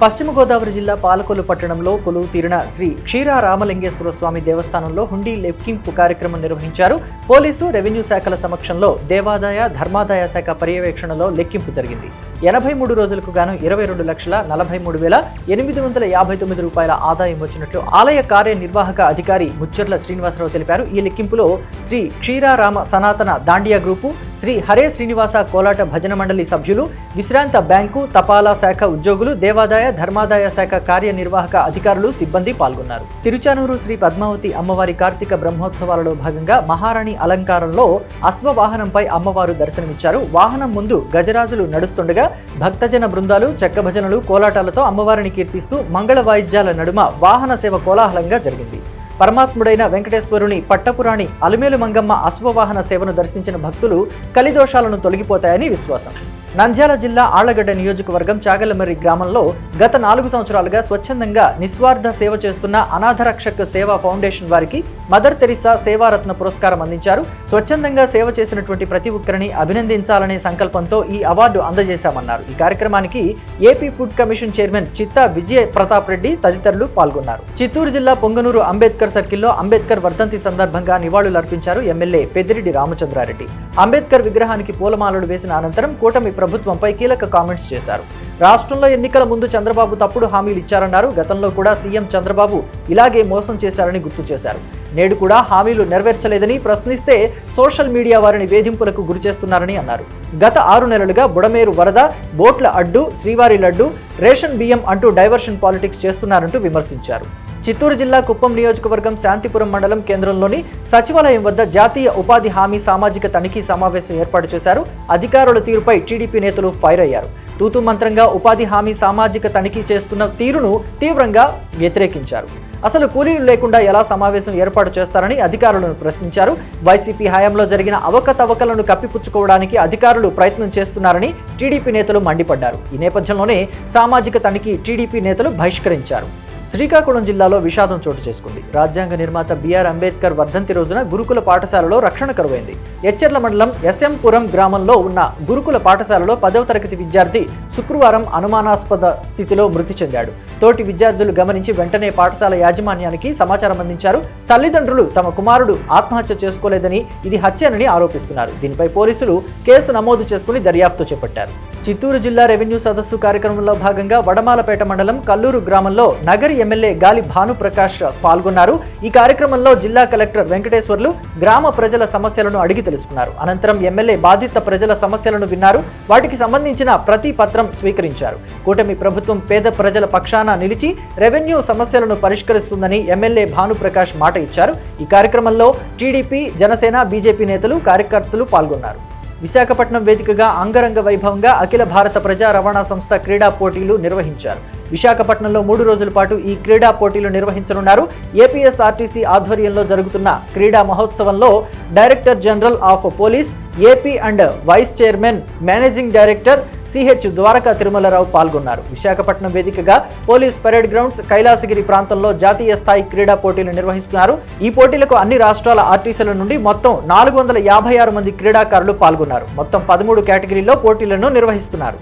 పశ్చిమ గోదావరి జిల్లా పాలకొల్లు పట్టణంలో కొలువు తీరిన శ్రీ క్షీర రామలింగేశ్వర స్వామి దేవస్థానంలో హుండీ లెక్కింపు కార్యక్రమం నిర్వహించారు. పోలీసు రెవెన్యూ శాఖల సమక్షంలో దేవాదాయ ధర్మాదాయ శాఖ పర్యవేక్షణలో లెక్కింపు జరిగింది. ఎనభై మూడు రోజులకు గాను ఇరవై రెండు లక్షల నలభై మూడు వేల ఎనిమిది వందల యాభై తొమ్మిది రూపాయల ఆదాయం వచ్చినట్లు ఆలయ కార్యనిర్వాహక అధికారి ముచ్చర్ల శ్రీనివాసరావు తెలిపారు. ఈ లెక్కింపులో శ్రీ క్షీరారామ సనాతన దాండియా గ్రూపు శ్రీ హరే శ్రీనివాస కోలాట భజన మండలి సభ్యులు విశ్రాంత బ్యాంకు తపాలా శాఖ ఉద్యోగులు దేవాదాయ ధర్మాదాయ శాఖ కార్యనిర్వాహక అధికారులు సిబ్బంది పాల్గొన్నారు. తిరుచానూరు శ్రీ పద్మావతి అమ్మవారి కార్తీక బ్రహ్మోత్సవాలలో భాగంగా మహారాణి అలంకారంలో అశ్వవాహనంపై అమ్మవారు దర్శనమిచ్చారు. వాహనం ముందు గజరాజులు నడుస్తుండగా భక్తజన బృందాలు చెక్క భజనలు కోలాటాలతో అమ్మవారిని కీర్తిస్తూ మంగళ వాయిద్యాల నడుమ వాహన సేవ కోలాహలంగా జరిగింది. పరమాత్ముడైన వెంకటేశ్వరుని పట్టపురాణి అలిమేలు మంగమ్మ అశ్వవాహన సేవను దర్శించిన భక్తులు కలిదోషాలను తొలగిపోతాయని విశ్వాసం. నంద్యాల జిల్లా ఆళ్ళగడ్డ నియోజకవర్గం చాగలమర్రి గ్రామంలో గత నాలుగు సంవత్సరాలుగా స్వచ్ఛందంగా నిస్వార్థ సేవ చేస్తున్న అనాథరక్షక్ సేవా ఫౌండేషన్ వారికి మదర్ తెరిసా సేవారత్న పురస్కారం అందించారు. స్వచ్ఛందంగా సేవ చేసినటువంటి ప్రతి ఒక్కరిని అభినందించాలనే సంకల్పంతో ఈ అవార్డు అందజేశామన్నారు. ఈ కార్యక్రమానికి ఏపీ ఫుడ్ కమిషన్ చైర్మన్ చిత్తా విజయ ప్రతాప్ రెడ్డి తదితరులు పాల్గొన్నారు. చిత్తూరు జిల్లా పొంగనూరు అంబేద్కర్ సర్కిల్లో అంబేద్కర్ వర్ధంతి సందర్భంగా నివాళులర్పించారు ఎమ్మెల్యే పెద్దిరెడ్డి రామచంద్రారెడ్డి. అంబేద్కర్ విగ్రహానికి పూలమాలలు వేసిన అనంతరం కూటమి ప్రభుత్వంపై కీలక కామెంట్స్ చేశారు. రాష్ట్రంలో ఎన్నికల ముందు చంద్రబాబు తప్పుడు హామీలు ఇచ్చారన్నారు. గతంలో కూడా సీఎం చంద్రబాబు ఇలాగే మోసం చేశారని గుర్తు చేశారు. నేడు కూడా హామీలు నెరవేర్చలేదని ప్రశ్నిస్తే సోషల్ మీడియా వారిని వేధింపులకు గురి చేస్తున్నారని అన్నారు. గత ఆరు నెలలుగా బుడమేరు వరద బోట్ల అడ్డు శ్రీవారి లడ్డు రేషన్ బియ్యం అంటూ డైవర్షన్ పాలిటిక్స్ చేస్తున్నారంటూ విమర్శించారు. చిత్తూరు జిల్లా కుప్పం నియోజకవర్గం శాంతిపురం మండలం కేంద్రంలోని సచివాలయం వద్ద జాతీయ ఉపాధి హామీ సామాజిక తనిఖీ సమావేశం ఏర్పాటు చేశారు. అధికారుల తీరుపై టీడీపీ నేతలు ఫైర్ అయ్యారు. తూతు మంత్రంగా ఉపాధి హామీ సామాజిక తనిఖీ చేస్తున్న తీరును తీవ్రంగా వ్యతిరేకించారు. అసలు కూలీలు లేకుండా ఎలా సమావేశం ఏర్పాటు చేస్తారని అధికారులను ప్రశ్నించారు. వైసీపీ హయాంలో జరిగిన అవకతవకలను కప్పిపుచ్చుకోవడానికి అధికారులు ప్రయత్నం చేస్తున్నారని టీడీపీ నేతలు మండిపడ్డారు. ఈ నేపథ్యంలోనే సామాజిక తనిఖీ టీడీపీ నేతలు బహిష్కరించారు. శ్రీకాకుళం జిల్లాలో విషాదం చోటు చేసుకుంది. రాజ్యాంగ నిర్మాత బిఆర్ అంబేద్కర్ వర్ధంతి రోజున గురుకుల పాఠశాలలో రక్షణ కరువైంది. ఎచ్చెర్ల మండలం ఎస్ఎంపురం గ్రామంలో ఉన్న గురుకుల పాఠశాలలో పదవ తరగతి విద్యార్థి శుక్రవారం అనుమానాస్పద స్థితిలో మృతి చెందాడు. తోటి విద్యార్థులు గమనించి వెంటనే పాఠశాల యాజమాన్యానికి సమాచారం అందించారు. తల్లిదండ్రులు తమ కుమారుడు ఆత్మహత్య చేసుకోలేదని ఇది హత్యనని ఆరోపిస్తున్నారు. దీనిపై పోలీసులు కేసు నమోదు చేసుకుని దర్యాప్తు చేపట్టారు. చిత్తూరు జిల్లా రెవెన్యూ సదస్సు కార్యక్రమంలో భాగంగా వడమాలపేట మండలం కల్లూరు గ్రామంలో నగరి ఎమ్మెల్యే గాలి భానుప్రకాష్ పాల్గొన్నారు. ఈ కార్యక్రమంలో జిల్లా కలెక్టర్ వెంకటేశ్వర్లు గ్రామ ప్రజల సమస్యలను అడిగి తెలుసుకున్నారు. అనంతరం ఎమ్మెల్యే బాధిత ప్రజల సమస్యలను విన్నారు. వాటికి సంబంధించిన ప్రతి పత్రం స్వీకరించారు. కూటమి ప్రభుత్వం పేద ప్రజల పక్షాన నిలిచి రెవెన్యూ సమస్యలను పరిష్కరిస్తుందని ఎమ్మెల్యే భానుప్రకాష్ మాట ఇచ్చారు. ఈ కార్యక్రమంలో టీడీపీ జనసేన బీజేపీ నేతలు కార్యకర్తలు పాల్గొన్నారు. విశాఖపట్నం వేదికగా అంగరంగ వైభవంగా అఖిల భారత ప్రజా రవాణా సంస్థ క్రీడా పోటీలు నిర్వహించారు. విశాఖపట్నంలో మూడు రోజుల పాటు ఈ క్రీడా పోటీలు నిర్వహించనున్నారు. ఏపీఎస్ఆర్టీసీ ఆధ్వర్యంలో జరుగుతున్న క్రీడా మహోత్సవంలో director general of police AP and vice chairman managing director CH Dwaraka Tirumala Rao పాల్గొన్నారు. విశాఖపట్నం వేదికగా పోలీస్ పరేడ్ గ్రౌండ్స్ కైలాసగిరి ప్రాంతంలో జాతీయ స్థాయి క్రీడా పోటీలు నిర్వహిస్తున్నారు. ఈ పోటీలకు అన్ని రాష్ట్రాల ఆర్టీసీల నుండి మొత్తం నాలుగు వందల యాభై ఆరు మంది క్రీడాకారులు పాల్గొన్నారు. మొత్తం పదమూడు కేటగిరీల్లో పోటీలను నిర్వహిస్తున్నారు.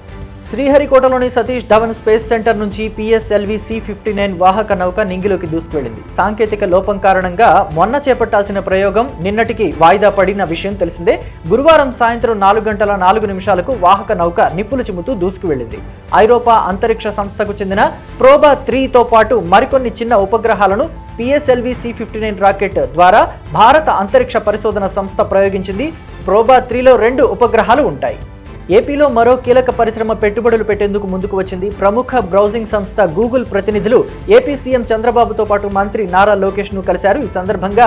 శ్రీహరికోటలోని సతీష్ ధవన్ స్పేస్ సెంటర్ నుంచి పిఎస్ఎల్వి సి ఫిఫ్టీ నైన్ వాహక నౌక నింగిలోకి దూసుకువెళ్ళింది సాంకేతిక లోపం కారణంగా మొన్న చేపట్టాల్సిన ప్రయోగం నిన్నటికి వాయిదా పడిన విషయం తెలిసిందే. గురువారం సాయంత్రం నాలుగు గంటల నాలుగు నిమిషాలకు వాహక నౌక నిప్పులు చిమ్ముతూ దూసుకువెళ్ళింది ఐరోపా అంతరిక్ష సంస్థకు చెందిన ప్రోబా త్రీతో పాటు మరికొన్ని చిన్న ఉపగ్రహాలను PSLV C fifty nine rocket ద్వారా భారత అంతరిక్ష పరిశోధన సంస్థ ప్రయోగించింది. ప్రోబా త్రీలో రెండు ఉపగ్రహాలు ఉంటాయి. ఏపీలో మరో కీలక పరిశ్రమ పెట్టుబడులు పెట్టేందుకు ముందుకు వచ్చింది. ప్రముఖ బ్రౌజింగ్ సంస్థ గూగుల్ ప్రతినిధులు ఏపీ సీఎం చంద్రబాబుతో పాటు మంత్రి నారా లోకేష్ను కలిశారు. ఈ సందర్భంగా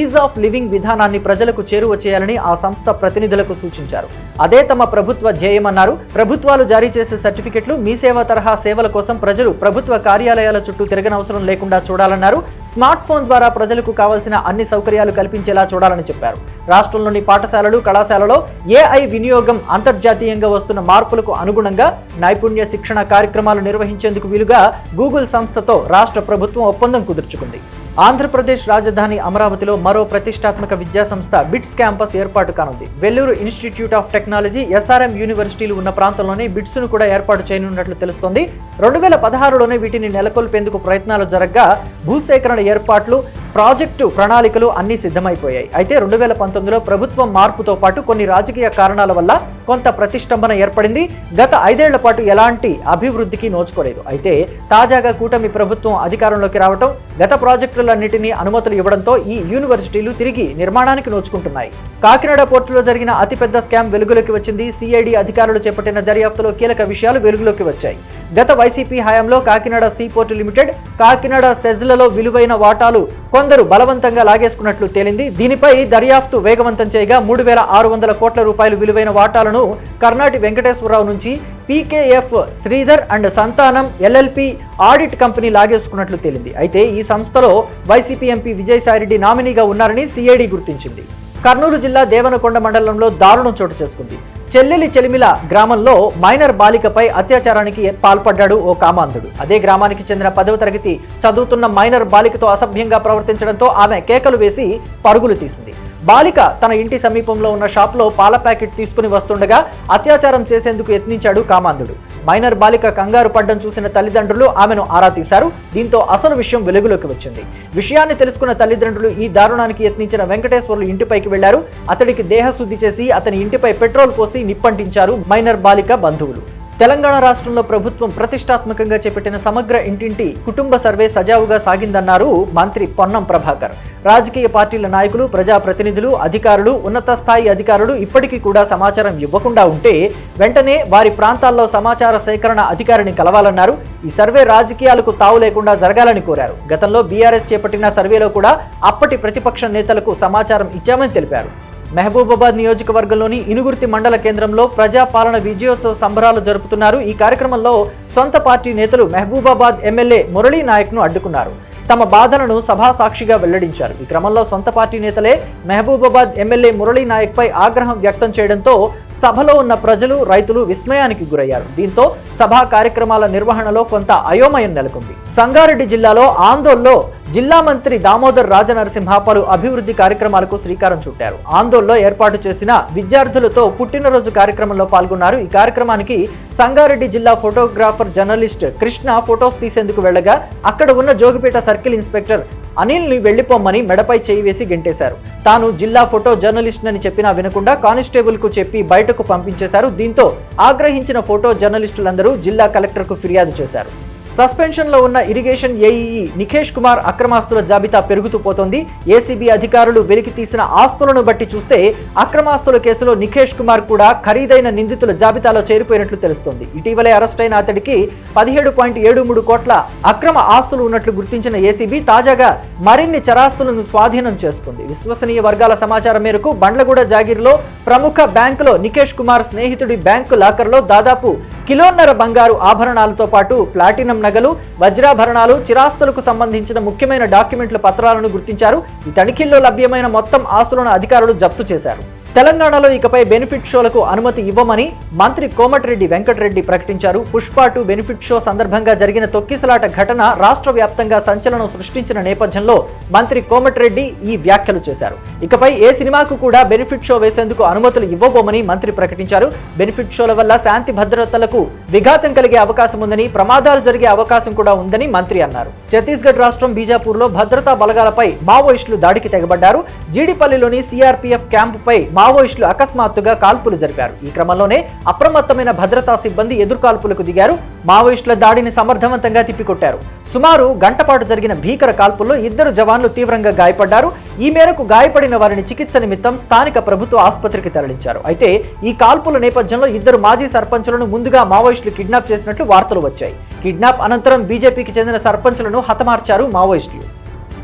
ఈజ్ ఆఫ్ లివింగ్ విధానాన్ని ప్రజలకు చేరువ చేయాలని ఆ సంస్థ ప్రతినిధులకు సూచించారు. అదే తమ ప్రభుత్వ ధ్యేయమన్నారు. ప్రభుత్వాలు జారీ చేసే సర్టిఫికెట్లు మీ సేవ తరహా సేవల కోసం ప్రజలు ప్రభుత్వ కార్యాలయాల చుట్టూ తిరగనవసరం లేకుండా చూడాలన్నారు. స్మార్ట్ ఫోన్ ద్వారా ప్రజలకు కావాల్సిన అన్ని సౌకర్యాలు కల్పించేలా చూడాలని చెప్పారు. రాష్ట్రంలోని పాఠశాలలు కళాశాలలో ఏఐ వినియోగం అంతర్జాతీయంగా వస్తున్న మార్పులకు అనుగుణంగా నైపుణ్య శిక్షణ కార్యక్రమాలు నిర్వహించేందుకు వీలుగా గూగుల్ సంస్థతో రాష్ట్ర ప్రభుత్వం ఒప్పందం కుదుర్చుకుంది. ఆంధ్రప్రదేశ్ రాజధాని అమరావతిలో మరో ప్రతిష్టాత్మక విద్యా సంస్థ బిట్స్ క్యాంపస్ ఏర్పాటు కానుంది. Vellore institute of technology SRM యూనివర్సిటీలు ఉన్న ప్రాంతంలోనే బిట్స్ను కూడా ఏర్పాటు చేయనున్నట్లు తెలుస్తోంది. రెండు వేల పదహారులోనే వీటిని నెలకొల్పేందుకు ప్రయత్నాలు జరగ్గా భూసేకరణ ఏర్పాట్లు ప్రాజెక్టు ప్రణాళికలు అన్ని సిద్ధమైపోయాయి. అయితే రెండు వేల పంతొమ్మిదిలో ప్రభుత్వం మార్పుతో పాటు కొన్ని రాజకీయ కారణాల వల్ల కొంత ప్రతిష్టంభన ఏర్పడింది. గత ఐదేళ్ళ పాటు ఎలాంటి అభివృద్ధికి నోచుకోలేదు. అయితే తాజాగా కూటమి ప్రభుత్వం అధికారంలోకి రావడం గత ప్రాజెక్టులన్నింటినీ అనుమతులు ఇవ్వడంతో ఈ యూనివర్సిటీలు తిరిగి నిర్మాణానికి నోచుకుంటున్నాయి. కాకినాడ పోర్టులో జరిగిన అతిపెద్ద స్కామ్ వెలుగులోకి వచ్చింది. సిఐడి అధికారులు చేపట్టిన దర్యాప్తులో కీలక విషయాలు వెలుగులోకి వచ్చాయి. గత వైసీపీ హయాంలో Kakinada sea port limited Kakinada సెజ్లలో విలువైన వాటాలు కొంత కొందరు బలవంతంగా లాగేసుకున్నట్లు తేలింది. దీనిపై దర్యాప్తు వేగవంతం చేయగా మూడు వేల ఆరు వందల కోట్ల రూపాయలు విలువైన వాటాలను కర్ణాటి వెంకటేశ్వరరావు నుంచి PKF Sridhar and Santhanam LLP audit company లాగేసుకున్నట్లు తేలింది. అయితే ఈ సంస్థలో వైసీపీ ఎంపీ విజయసాయిరెడ్డి నామినీగా ఉన్నారని సిఐడి గుర్తించింది. కర్నూలు జిల్లా దేవనకొండ మండలంలో దారుణం చోటు చేసుకుంది. చెల్లెలి చెలిమిల గ్రామంలో మైనర్ బాలికపై అత్యాచారానికి పాల్పడ్డాడు ఓ కామాంధుడు. అదే గ్రామానికి చెందిన పదవ తరగతి చదువుతున్న మైనర్ బాలికతో అసభ్యంగా ప్రవర్తించడంతో ఆమె కేకలు వేసి పరుగులు తీసింది. బాలిక తన ఇంటి సమీపంలో ఉన్న షాప్లో పాల ప్యాకెట్ తీసుకుని వస్తుండగా అత్యాచారం చేసేందుకు యత్నించాడు కామాంధుడు. మైనర్ బాలిక కంగారు పడ్డం చూసిన తల్లిదండ్రులు ఆమెను ఆరా తీశారు. దీంతో అసలు విషయం వెలుగులోకి వచ్చింది. విషయాన్ని తెలుసుకున్న తల్లిదండ్రులు ఈ దారుణానికి యత్నించిన వెంకటేశ్వర్లు ఇంటిపైకి వెళ్ళారు. అతడికి దేహశుద్ధి చేసి అతని ఇంటిపై పెట్రోల్ పోసి నిప్పంటించారు మైనర్ బాలిక బంధువులు. తెలంగాణ రాష్ట్రంలో ప్రభుత్వం ప్రతిష్టాత్మకంగా చేపట్టిన సమగ్ర ఇంటింటి కుటుంబ సర్వే సజావుగా సాగిందన్నారు మంత్రి పొన్నం ప్రభాకర్. రాజకీయ పార్టీల నాయకులు ప్రజాప్రతినిధులు అధికారులు ఉన్నత స్థాయి అధికారులు ఇప్పటికీ కూడా సమాచారం ఇవ్వకుండా ఉంటే వెంటనే వారి ప్రాంతాల్లో సమాచార సేకరణ అధికారిని కలవాలన్నారు. ఈ సర్వే రాజకీయాలకు తావు లేకుండా జరగాలని కోరారు. గతంలో బీఆర్ఎస్ చేపట్టిన సర్వేలో కూడా అప్పటి ప్రతిపక్ష నేతలకు సమాచారం ఇచ్చామని తెలిపారు. మహబూబాబాద్ నియోజకవర్గంలోని ఇనుగుర్తి మండల కేంద్రంలో ప్రజాపాలన విజయోత్సవ సంబరాలు జరుపుతున్నారు. ఈ కార్యక్రమంలో సొంత పార్టీ నేతలు మహబూబాబాద్ ఎమ్మెల్యే మురళీ నాయక్ను అడ్డుకున్నారు. తమ బాధలను సభా సాక్షిగా వెల్లడించారు. ఈ క్రమంలో సొంత పార్టీ నేతలే మహబూబాబాద్ ఎమ్మెల్యే మురళీ నాయక్పై ఆగ్రహం వ్యక్తం చేయడంతో సభలో ఉన్న ప్రజలు రైతులు విస్మయానికి గురయ్యారు. దీంతో సభా కార్యక్రమాల నిర్వహణలో కొంత అయోమయం నెలకొంది. సంగారెడ్డి జిల్లాలో ఆందోళనలో జిల్లా మంత్రి దామోదర్ రాజనరసింహ పలు అభివృద్ధి కార్యక్రమాలకు శ్రీకారం చుట్టారు. ఆందోళనలో ఏర్పాటు చేసిన విద్యార్థులతో పుట్టినరోజు కార్యక్రమంలో పాల్గొన్నారు. ఈ కార్యక్రమానికి సంగారెడ్డి జిల్లా ఫోటోగ్రాఫర్ జర్నలిస్ట్ కృష్ణ ఫొటోస్ తీసేందుకు వెళ్ళగా అక్కడ ఉన్న జోగిపేట సర్కిల్ ఇన్స్పెక్టర్ అనిల్ని వెళ్ళిపోమ్మని మెడపై చేయి వేసి గెంటేశారు. తాను జిల్లా ఫోటో జర్నలిస్ట్ అని చెప్పినా వినకుండా కానిస్టేబుల్కు చెప్పి బయటకు పంపించేశారు. దీంతో ఆగ్రహించిన ఫోటో జర్నలిస్టులందరూ జిల్లా కలెక్టర్కు ఫిర్యాదు చేశారు. సస్పెన్షన్లో ఉన్న ఇరిగేషన్ ఏఈఈ నిఖేష్ కుమార్ అక్రమాస్తుల జాబితా పెరుగుతూ పోతోంది. ఏసీబీ అధికారులు వెలికి తీసిన ఆస్తులను బట్టి చూస్తే అక్రమాస్తుల కేసులో నిఖేష్ కుమార్ కూడా ఖరీదైన నిందితుల జాబితాలో చేరిపోయినట్లు తెలుస్తోంది. ఇటీవలే అరెస్ట్ అయిన అతడికి పదిహేడు పాయింట్ ఏడు మూడు కోట్ల అక్రమ ఆస్తులు ఉన్నట్లు గుర్తించిన ఏసీబీ తాజాగా మరిన్ని చరాస్తులను స్వాధీనం చేసుకుంది. విశ్వసనీయ వర్గాల సమాచారం మేరకు బండ్లగూడ జాగీర్లో ప్రముఖ బ్యాంకులో నిఖేష్ కుమార్ స్నేహితుడి బ్యాంకు లాకర్లో దాదాపు కిలోన్నర బంగారు ఆభరణాలతో పాటు ప్లాటినం నగలు వజ్రాభరణాలు చిరాస్తులకు సంబంధించిన ముఖ్యమైన డాక్యుమెంట్ల పత్రాలను గుర్తించారు. ఈ తనిఖీల్లో లభ్యమైన మొత్తం ఆస్తులను అధికారులు జప్తు చేశారు. తెలంగాణలో ఇకపై బెనిఫిట్ షోలకు అనుమతి ఇవ్వమని మంత్రి కోమటిరెడ్డి వెంకటరెడ్డి ప్రకటించారు. పుష్ప బెనిఫిట్ షో సందర్భంగా జరిగిన తొక్కిసలాట ఘటన రాష్ట్ర వ్యాప్తంగా సంచలనం సృష్టించిన నేపథ్యంలో మంత్రి కోమటిరెడ్డి ఈ వ్యాఖ్యలు చేశారు. ఇకపై ఏ సినిమాకు కూడా బెనిఫిట్ షో వేసేందుకు అనుమతులు ఇవ్వబోమని మంత్రి ప్రకటించారు. బెనిఫిట్ షోల వల్ల శాంతి భద్రతలకు విఘాతం కలిగే అవకాశం ఉందని ప్రమాదాలు జరిగే అవకాశం కూడా ఉందని మంత్రి అన్నారు. ఛత్తీస్గఢ్ రాష్ట్రం బీజాపూర్లో భద్రతా బలగాలపై మావోయిస్టులు దాడికి తెగబడ్డారు. జీడిపల్లిలోని సిఆర్పీఎఫ్ క్యాంపుపై మావోయిస్టులు అకస్మాత్తుగా కాల్పులు జరిపారు. ఈ క్రమంలోనే అప్రమత్తమైన భద్రతా సిబ్బంది ఎదుర్కాల్పులకు దిగారు. మావోయిస్టుల దాడిని సమర్థవంతంగా తిప్పికొట్టారు. సుమారు గంటపాటు జరిగిన భీకర కాల్పుల్లో ఇద్దరు జవాన్లు తీవ్రంగా గాయపడ్డారు. ఈ మేరకు గాయపడిన వారిని చికిత్స నిమిత్తం స్థానిక ప్రభుత్వ ఆసుపత్రికి తరలించారు. అయితే ఈ కాల్పుల నేపథ్యంలో ఇద్దరు మాజీ సర్పంచులను ముందుగా మావోయిస్టులు కిడ్నాప్ చేసినట్లు వార్తలు వచ్చాయి. కిడ్నాప్ అనంతరం బీజేపీకి చెందిన సర్పంచులను హతమార్చారు మావోయిస్టులు.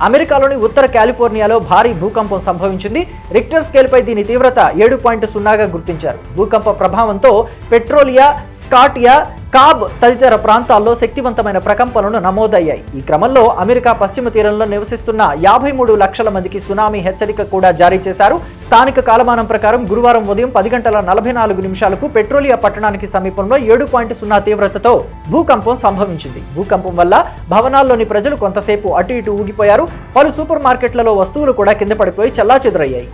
అమెరికాలోని ఉత్తర కాలిఫోర్నియాలో భారీ భూకంపం సంభవించింది. రిక్టర్ స్కేల్పై దీని తీవ్రత ఏడు పాయింట్ సున్నాగా గుర్తించారు. భూకంప ప్రభావంతో పెట్రోలియా స్కాటియా కాబ్ తదితర ప్రాంతాల్లో శక్తివంతమైన ప్రకంపనలు నమోదయ్యాయి. ఈ క్రమంలో అమెరికా పశ్చిమ తీరంలో నివసిస్తున్న యాభై మూడు లక్షల మందికి సునామీ హెచ్చరిక కూడా జారీ చేశారు. స్థానిక కాలమానం ప్రకారం గురువారం ఉదయం పది గంటల నలభై నాలుగు నిమిషాలకు పెట్రోలియా పట్టణానికి సమీపంలో ఏడు పాయింట్ సున్నా తీవ్రతతో భూకంపం సంభవించింది. భూకంపం వల్ల భవనాల్లోని ప్రజలు కొంతసేపు అటు ఇటు ఊగిపోయారు. పలు సూపర్ మార్కెట్లలో వస్తువులు కూడా కింద పడిపోయి చెల్లాచెదురయ్యాయి.